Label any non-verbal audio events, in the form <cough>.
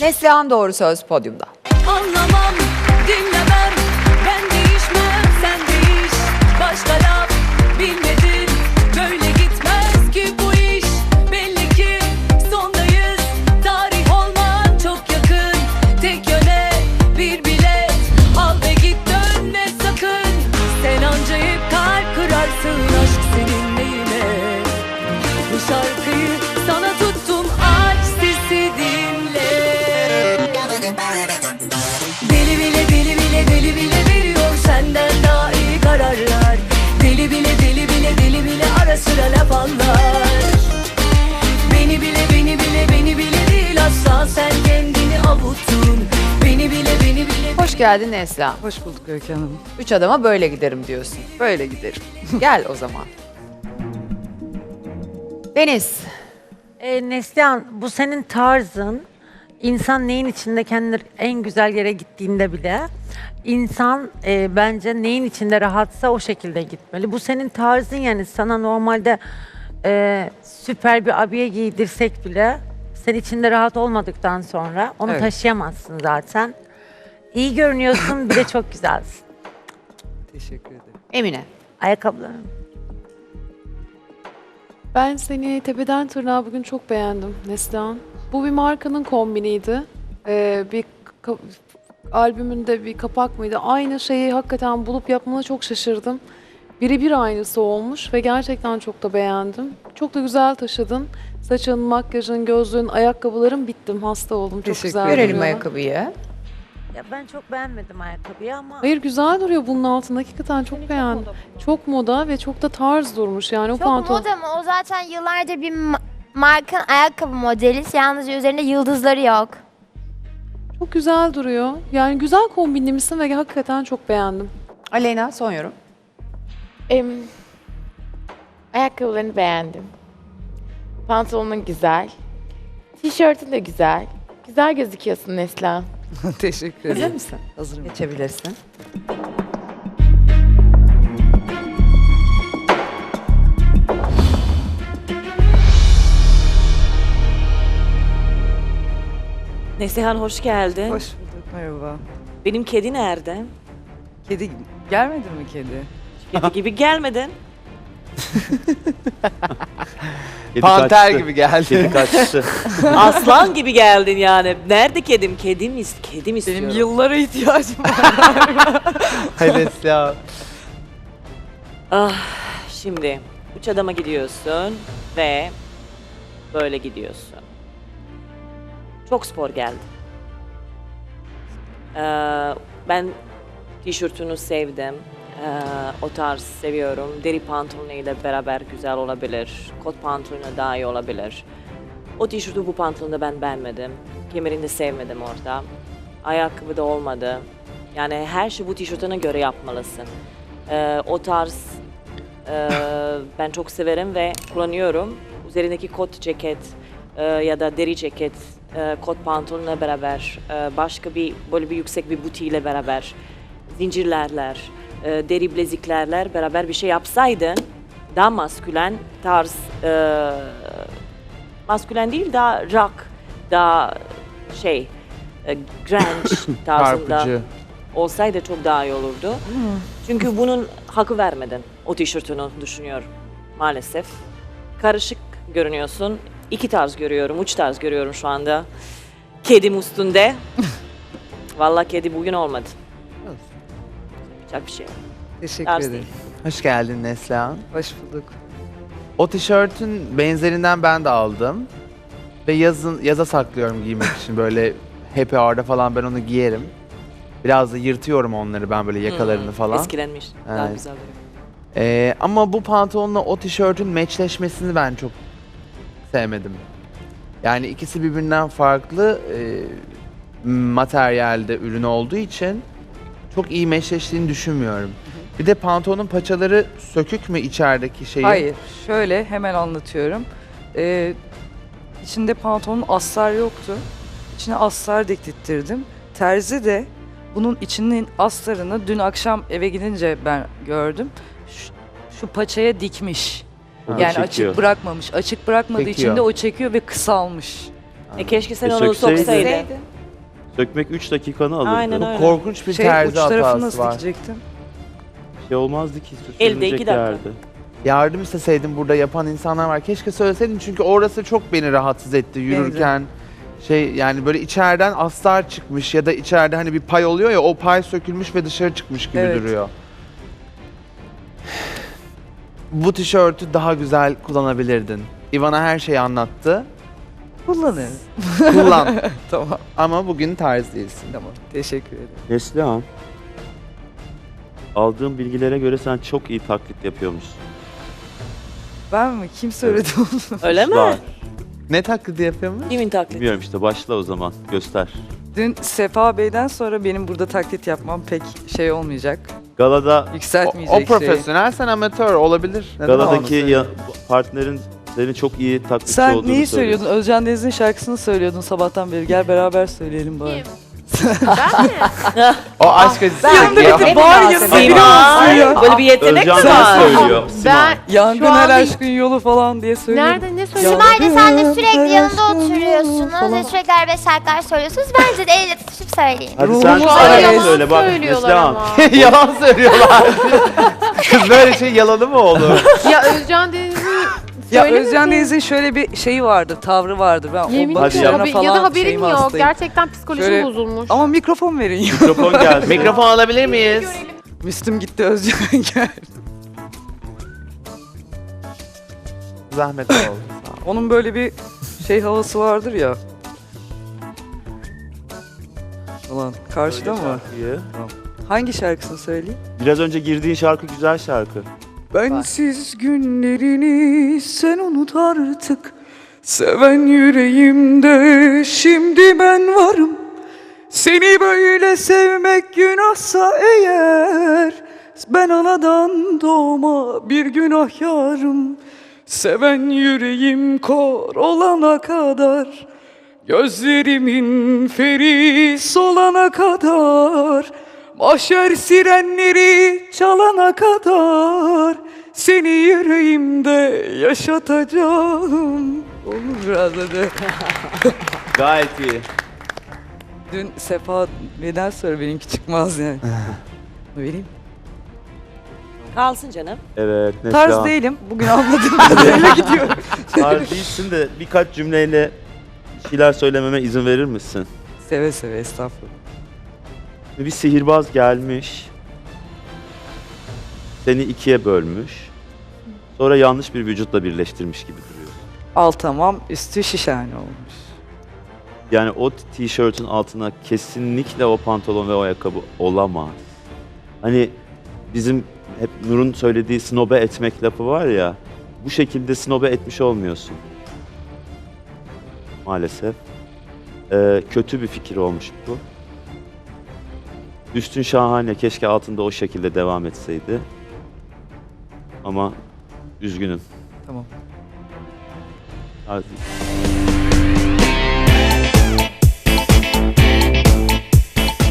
Neslihan Doğru Söz podyumda. Anlamam, Deli bile deli bile deli bile veriyor senden daha iyi kararlar Deli bile deli bile deli bile ara sıra laf anlar Beni bile beni bile beni bile değil asla sen kendini avuttun Beni bile beni bile Hoş geldin Neslihan. Hoş bulduk Öykü Hanım. Üç adama böyle giderim diyorsun. Böyle giderim. <laughs> Gel o zaman. Deniz. E, Neslihan bu senin tarzın. İnsan neyin içinde kendini en güzel yere gittiğinde bile insan e, bence neyin içinde rahatsa o şekilde gitmeli. Bu senin tarzın yani sana normalde e, süper bir abiye giydirsek bile sen içinde rahat olmadıktan sonra onu Evet. taşıyamazsın zaten. İyi görünüyorsun bir de <laughs> çok güzelsin. Teşekkür ederim. Emine. Ayakkabıların. Ben seni tepeden tırnağa bugün çok beğendim Neslihan. Bu bir markanın kombiniydi. Ee, bir ka- albümünde bir kapak mıydı? Aynı şeyi hakikaten bulup yapmana çok şaşırdım. Birebir aynısı olmuş ve gerçekten çok da beğendim. Çok da güzel taşıdın. Saçın, makyajın, gözlüğün, ayakkabıların bittim. Hasta oldum. Çok Teşekkür güzel duruyor. ayakkabıyı. Ya ben çok beğenmedim ayakkabıyı ama Hayır güzel duruyor bunun altında. Hakikaten çok beğendim. Çok moda ve çok da tarz durmuş yani o Çok pantolon. moda mı? O zaten yıllardır bir ma- markanın ayakkabı modeli. Yalnızca üzerinde yıldızları yok. Çok güzel duruyor. Yani güzel kombinlemişsin ve hakikaten çok beğendim. Aleyna son yorum. Em, ayakkabılarını beğendim. Pantolonun güzel. Tişörtün de güzel. Güzel gözüküyorsun Neslihan. <laughs> Teşekkür Hazır ederim. mısın? Hazırım. Geçebilirsin. Neslihan hoş geldin. Hoş bulduk. Merhaba. Benim kedi nerede? Kedi gelmedi mi kedi? Kedi gibi gelmedin. <laughs> Panter gibi geldi. Kedi kaçtı. <laughs> Aslan gibi geldin yani. Nerede kedim? Kedim is kedim istiyorum. Benim yıllara ihtiyacım var. <laughs> evet ya. Ah, şimdi üç adama gidiyorsun ve böyle gidiyorsun. Çok spor geldi. Ee, ben tişörtünü sevdim. Ee, o tarz seviyorum. Deri pantolonuyla beraber güzel olabilir. Kot pantolonuyla daha iyi olabilir. O tişörtü bu pantolonda ben beğenmedim. Kemerini de sevmedim orada. Ayakkabı da olmadı. Yani her şey bu tişörtüne göre yapmalısın. Ee, o tarz ee, ben çok severim ve kullanıyorum. Üzerindeki kot ceket e, ya da deri ceket, e, kot pantolonla beraber, e, başka bir böyle bir yüksek bir butiyle beraber, zincirlerler, e, deri bileziklerle beraber bir şey yapsaydın daha maskülen tarz, e, maskülen değil daha rock, daha şey, e, grunge <coughs> tarzında Çarpıcı. olsaydı çok daha iyi olurdu. Çünkü bunun hakkı vermedin o tişörtünü düşünüyorum maalesef. Karışık görünüyorsun. İki tarz görüyorum, üç tarz görüyorum şu anda. Kedim üstünde. <laughs> Vallahi kedi bugün olmadı. Yapacak bir şey. yok. Teşekkür Tarz ederim. Hoş geldin Neslihan. Hoş bulduk. O tişörtün benzerinden ben de aldım. Ve yazın yaza saklıyorum giymek için böyle happy hour'da falan ben onu giyerim. Biraz da yırtıyorum onları ben böyle yakalarını Hmm, falan. Eskilenmiş. Daha Evet. güzel duruyor. Ee, ama bu pantolonla o tişörtün meçleşmesini ben çok sevmedim. Yani ikisi birbirinden farklı e, materyalde ürün olduğu için çok iyi meşleştiğini düşünmüyorum. Bir de pantolonun paçaları sökük mü içerideki şeyi? Hayır. Şöyle hemen anlatıyorum. Ee, içinde pantolonun astar yoktu. İçine astar diktirttirdim. Terzi de bunun içinin astarını dün akşam eve gidince ben gördüm. Şu, şu paçaya dikmiş. Yani çekiyor. açık bırakmamış. Açık bırakmadığı için Çekiyor. de o çekiyor ve kısalmış. E keşke sen E, onu sökseydin. soksaydın. Sökmek 3 dakikanı alırdı. Aynen Bu öyle. korkunç bir Şey terzi uç tarafını hatası nasıl var. dikecektim? Bir şey olmazdı ki. Elde iki dakika. yerde. Yardım isteseydim burada yapan insanlar var. Keşke söyleseydin çünkü orası çok beni rahatsız etti yürürken. Şey yani böyle içeriden astar çıkmış ya da içeride hani bir pay oluyor ya o pay sökülmüş ve dışarı çıkmış gibi Evet. duruyor. Bu tişörtü daha güzel kullanabilirdin. Ivana her şeyi anlattı. Kullanırım. Kullan. <laughs> Tamam. Ama bugün tarz değilsin. Tamam. Teşekkür ederim. Neslihan. Aldığım bilgilere göre sen çok iyi taklit yapıyormuşsun. Ben mi? Kim söyledi onu? <laughs> Öyle mi? Var. Ne taklidi yapıyormuş? Kimin taklidi? Bilmiyorum işte başla o zaman. Göster. Dün Sefa Bey'den sonra benim burada taklit yapmam pek şey olmayacak. Galada O, Yükseltmeyecek o profesyonel sen amatör olabilir. Neden Galadaki olmasın? ya, partnerin senin çok iyi taklitçi Sen olduğunu neyi söylüyor. söylüyordun? Özcan Deniz'in şarkısını söylüyordun sabahtan beri. Gel beraber söyleyelim bari. O aşk acısı. Ben- Ya- Ne Var ya, münasebet. biliyor musun ya? Böyle bir yetenek Özcan mi var? söylüyor? Simay. Ben Yangın Şu her anda- aşkın yolu falan diye söylüyorum. nerede ne söylüyorsun? Simay de sen de sürekli yanında oturuyorsunuz ve sürekli arabesk şarkılar söylüyorsunuz. Bence de elle tutuşup söyleyin. Hadi Ruhumu sen an sen yalan söyle bak söylüyorlar Neslihan. ama. <laughs> Yalan söylüyorlar. <laughs> Kız böyle şey yalanı mı olur? ya Özcan Deniz'in Ya. Özcan Deniz'in şöyle bir şeyi vardır, tavrı vardır. Ben yemin o Hadi bakışlarına falan ya da haberin şeyime yok. hastayım. Gerçekten psikolojim Şöyle- bozulmuş. Ama mikrofon verin ya. Mikrofon <laughs> gelsin. Mikrofon alabilir miyiz? Müslüm gitti Özcan <laughs> gel. Zahmet <coughs> oldu. Onun böyle bir şey havası vardır ya. Ulan karşıda mı? Şarkıyı. Hangi şarkısını söyleyeyim? Biraz önce girdiğin şarkı güzel şarkı. Bensiz günlerini sen unut artık. Seven yüreğimde şimdi ben varım. Seni böyle sevmek günahsa eğer Ben anadan doğma bir günahkarım. Seven yüreğim kor olana kadar Gözlerimin feris olana kadar Mahşer sirenleri çalana kadar Seni yüreğimde yaşatacağım Olur biraz hadi. <laughs> Gayet iyi. Dün Sefa neden sonra benimki çıkmaz yani. Vereyim. Kalsın canım. Evet Neslihan. Tarz değilim. Bugün anladım. <laughs> Eve gidiyorum. Tarz değilsin de birkaç cümleyle bir şeyler söylememe izin verir misin? Seve seve estağfurullah. Bir sihirbaz gelmiş. Seni ikiye bölmüş. Sonra yanlış bir vücutla birleştirmiş gibi duruyor. Alt tamam, üstü şişhane olmuş. Yani o tişörtün altına kesinlikle o pantolon ve o ayakkabı olamaz. Hani bizim hep Nur'un söylediği snobe etmek lafı var ya. Bu şekilde snobe etmiş olmuyorsun. Maalesef. Ee, kötü bir fikir olmuş bu. Üstün şahane. Keşke altında o şekilde devam etseydi. Ama üzgünüm. Tamam. Değil.